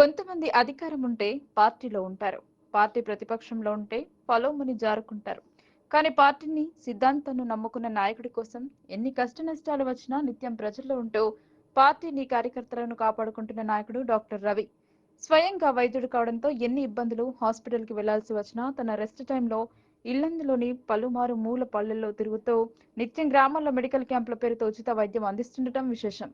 కొంతమంది అధికారం ఉంటే పార్టీలో ఉంటారు. పార్టీ ప్రతిపక్షంలో ఉంటే పొలముని జారుకుంటారు. కానీ పార్టీని సిద్ధాంతాన్ని నమ్ముకున్న నాయకుడి కోసం ఎన్ని కష్ట నష్టాలు వచ్చినా నిత్యం ప్రజల్లో ఉంటూ పార్టీని కార్యకర్తలను కాపాడుకుంటున్న నాయకుడు డాక్టర్ రవి. స్వయంగా వైద్యుడు కావడంతో ఎన్ని ఇబ్బందులు హాస్పిటల్కి వెళ్ళాల్సి వచ్చినా తన రెస్ట్ టైంలో ఇల్లందులోని పలుమారు మూల పల్లెల్లో తిరుగుతూ నిత్యం గ్రామాల్లో మెడికల్ క్యాంపుల పేరుతో ఉచిత వైద్యం అందిస్తుండటం విశేషం.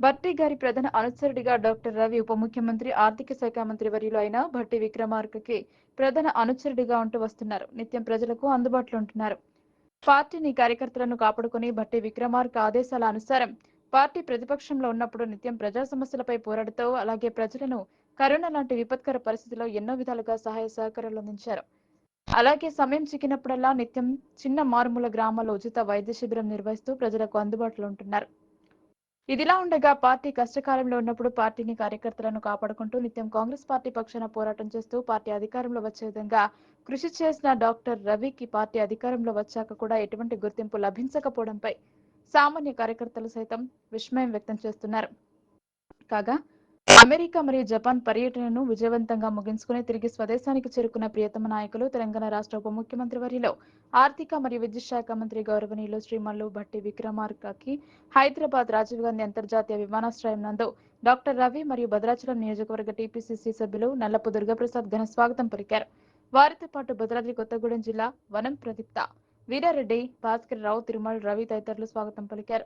భట్టి గారి ప్రధాన అనుచరుడిగా డాక్టర్ రవి ఉప ముఖ్యమంత్రి ఆర్థిక శాఖ మంత్రి వర్యులు అయిన భట్టి విక్రమార్కకి ప్రధాన అనుచరుడిగా ఉంటూ వస్తున్నారు. నిత్యం ప్రజలకు అందుబాటులో ఉంటున్నారు. పార్టీని కార్యకర్తలను కాపాడుకుని భట్టి విక్రమార్క ఆదేశాల అనుసారం పార్టీ ప్రతిపక్షంలో ఉన్నప్పుడు నిత్యం ప్రజా సమస్యలపై పోరాడుతూ అలాగే ప్రజలను కరోనా లాంటి విపత్కర పరిస్థితిలో ఎన్నో విధాలుగా సహాయ సహకారాలు అందించారు. అలాగే సమయం చిక్కినప్పుడల్లా నిత్యం చిన్న మారుమూల గ్రామాల్లో ఉచిత వైద్య శిబిరం నిర్వహిస్తూ ప్రజలకు అందుబాటులో ఉంటున్నారు. ఇదిలా ఉండగా పార్టీ కష్టకాలంలో ఉన్నప్పుడు పార్టీని కార్యకర్తలను కాపాడుకుంటూ నిత్యం కాంగ్రెస్ పార్టీ పక్షాన పోరాటం చేస్తూ పార్టీ అధికారంలో వచ్చే విధంగా కృషి చేసిన డాక్టర్ రవికి పార్టీ అధికారంలో వచ్చాక కూడా ఎటువంటి గుర్తింపు లభించకపోవడంపై సామాన్య కార్యకర్తలు సైతం విస్మయం వ్యక్తం చేస్తున్నారు. కాగా అమెరికా మరియు జపాన్ పర్యటనను విజయవంతంగా ముగించుకుని తిరిగి స్వదేశానికి చేరుకున్న ప్రియతమ నాయకులు తెలంగాణ రాష్ట్ర ఉప ముఖ్యమంత్రి వర్యులు ఆర్థిక మరియు విద్యుత్ శాఖ మంత్రి గౌరవనీయులు శ్రీ మల్లు భట్టి విక్రమార్కకి హైదరాబాద్ రాజీవ్ గాంధీ అంతర్జాతీయ విమానాశ్రయం నందు డాక్టర్ రవి మరియు భద్రాచలం నియోజకవర్గ టీపీసీసీ సభ్యులు నల్లపు దుర్గాప్రసాద్ ఘన స్వాగతం పలికారు. వారితో పాటు భద్రాద్రి కొత్తగూడెం జిల్లా వనం ప్రదీప్త వీరారెడ్డి భాస్కర్ రావు తిరుమల రవి తదితరులు స్వాగతం పలికారు.